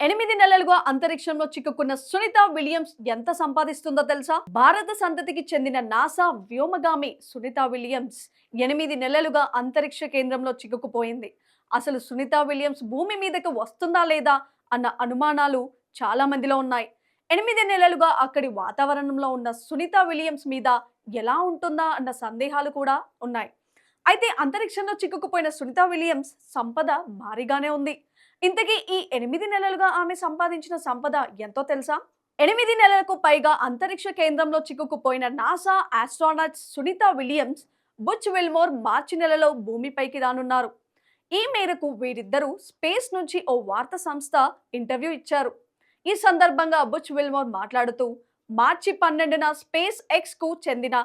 ఎనిమిది నెలలుగా అంతరిక్షంలో చిక్కుకున్న సునీత విలియమ్స్ ఎంత సంపాదిస్తుందో తెలుసా? భారత సంతతికి చెందిన నాసా వ్యోమగామి సునీత విలియమ్స్ ఎనిమిది నెలలుగా అంతరిక్ష కేంద్రంలో చిక్కుకుపోయింది. అసలు సునీత విలియమ్స్ భూమి మీదకు వస్తుందా లేదా అన్న అనుమానాలు చాలా మందిలో ఉన్నాయి. ఎనిమిది నెలలుగా అక్కడి వాతావరణంలో ఉన్న సునీత విలియమ్స్ మీద ఎలా ఉంటుందా అన్న సందేహాలు కూడా ఉన్నాయి. అయితే అంతరిక్షంలో చిక్కుకుపోయిన సునీత విలియమ్స్ సంపద భారీగానే ఉంది. ఇంతకీ ఈ ఎనిమిది నెలలుగా ఆమె సంపాదించిన సంపద ఎంతో తెలుసా? ఎనిమిది నెలలకు పైగా అంతరిక్ష కేంద్రంలో చిక్కుకుపోయిన NASA astronaut Sunita Williams Butch Wilmore మార్చి నెలలో భూమిపైకి రానున్నారు. ఈ మేరకు వీరిద్దరూ స్పేస్ నుంచి ఓ వార్తా సంస్థ ఇంటర్వ్యూ ఇచ్చారు. ఈ సందర్భంగా బుచ్ విల్మోర్ మాట్లాడుతూ మార్చి పన్నెండున స్పేస్ ఎక్స్కు చెందిన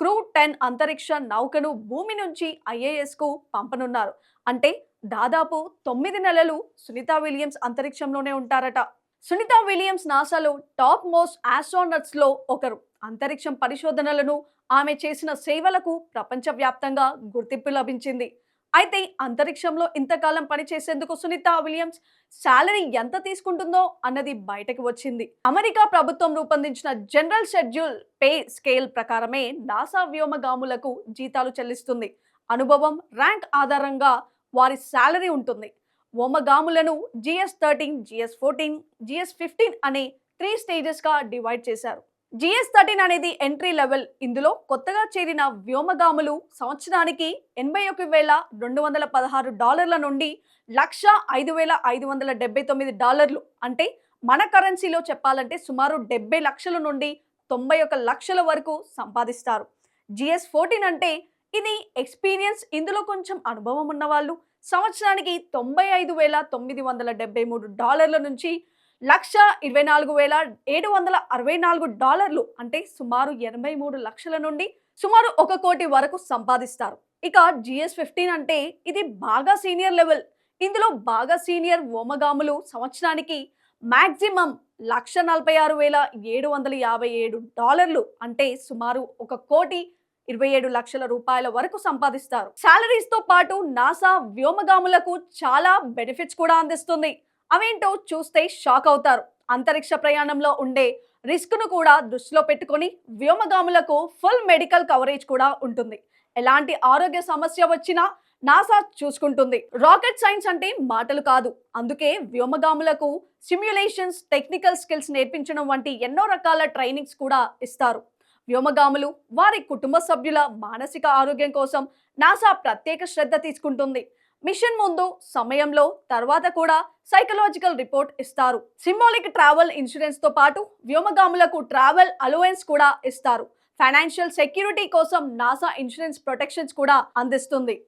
క్రూ టెన్ అంతరిక్ష నౌకను భూమి నుంచి ఐఏఎస్కు పంపనున్నారు. అంటే దాదాపు తొమ్మిది నెలలు సునీత విలియమ్స్ అంతరిక్షంలోనే ఉంటారట. సునీత విలియమ్స్ నాసాలో టాప్ మోస్ట్ ఆస్ట్రానట్స్లో ఒకరు. అంతరిక్షం పరిశోధనలను ఆమె చేసిన సేవలకు ప్రపంచవ్యాప్తంగా గుర్తింపు లభించింది. అయితే అంతరిక్షంలో ఇంతకాలం పనిచేసేందుకు సునీత విలియమ్స్ శాలరీ ఎంత తీసుకుంటుందో అన్నది బయటకు వచ్చింది. అమెరికా ప్రభుత్వం రూపొందించిన జనరల్ షెడ్యూల్ పే స్కేల్ ప్రకారమే నాసా వ్యోమగాములకు జీతాలు చెల్లిస్తుంది. అనుభవం ర్యాంక్ ఆధారంగా వారి శాలరీ ఉంటుంది. వ్యోమగాములను GS thirteen GS fourteen GS fifteen అనే త్రీ స్టేజెస్గా డివైడ్ చేశారు. జిఎస్ థర్టీన్ అనేది ఎంట్రీ లెవెల్. ఇందులో కొత్తగా చేరిన వ్యోమగాములు సంవత్సరానికి ఎనభై ఒక వేల రెండు వందల పదహారు డాలర్ల నుండి లక్ష ఐదు వేల ఐదు వందల డెబ్బై తొమ్మిది డాలర్లు. అంటే మన కరెన్సీలో చెప్పాలంటే సుమారు డెబ్బై లక్షల నుండి తొంభై ఒక లక్షల వరకు సంపాదిస్తారు. జిఎస్ ఫోర్టీన్ అంటే ఇది ఎక్స్పీరియన్స్. ఇందులో కొంచెం అనుభవం ఉన్న వాళ్ళు సంవత్సరానికి తొంభై ఐదు వేల తొమ్మిది వందల డెబ్బై మూడు డాలర్ల నుంచి లక్ష ఇరవై నాలుగు వేల ఏడు వందల అరవై నాలుగు డాలర్లు అంటే సుమారు ఎనభై మూడు లక్షల నుండి సుమారు ఒక కోటి వరకు సంపాదిస్తారు. ఇక జిఎస్ ఫిఫ్టీన్ అంటే ఇది బాగా సీనియర్ లెవెల్. ఇందులో బాగా సీనియర్ ఓమగాములు సంవత్సరానికి మ్యాక్సిమం లక్ష నలభై ఆరు వేల ఏడు వందల యాభై ఏడు డాలర్లు అంటే సుమారు ఒక కోటి ఇరవై ఏడు లక్షల రూపాయల వరకు సంపాదిస్తారు. సాలరీస్తో పాటు నాసా వ్యోమగాములకు చాలా బెనిఫిట్స్ కూడా అందిస్తుంది. అవేంటో చూస్తే షాక్ అవుతారు. అంతరిక్ష ప్రయాణంలో ఉండే రిస్క్ను కూడా దృష్టిలో పెట్టుకొని వ్యోమగాములకు ఫుల్ మెడికల్ కవరేజ్ కూడా ఉంటుంది. ఎలాంటి ఆరోగ్య సమస్య వచ్చినా నాసా చూసుకుంటుంది. రాకెట్ సైన్స్ అంటే మాటలు కాదు. అందుకే వ్యోమగాములకు సిమ్యులేషన్స్ టెక్నికల్ స్కిల్స్ నేర్పించడం వంటి ఎన్నో రకాల ట్రైనింగ్స్ కూడా ఇస్తారు. వ్యోమగాములు వారి కుటుంబ సభ్యుల మానసిక ఆరోగ్యం కోసం నాసా ప్రత్యేక శ్రద్ధ తీసుకుంటుంది. మిషన్ ముందు సమయంలో తర్వాత కూడా సైకలాజికల్ రిపోర్ట్ ఇస్తారు. సింబాలిక్ ట్రావెల్ ఇన్సూరెన్స్తో పాటు వ్యోమగాములకు ట్రావెల్ అలవెన్స్ కూడా ఇస్తారు. ఫైనాన్షియల్ సెక్యూరిటీ కోసం నాసా ఇన్సూరెన్స్ ప్రొటెక్షన్స్ కూడా అందిస్తుంది.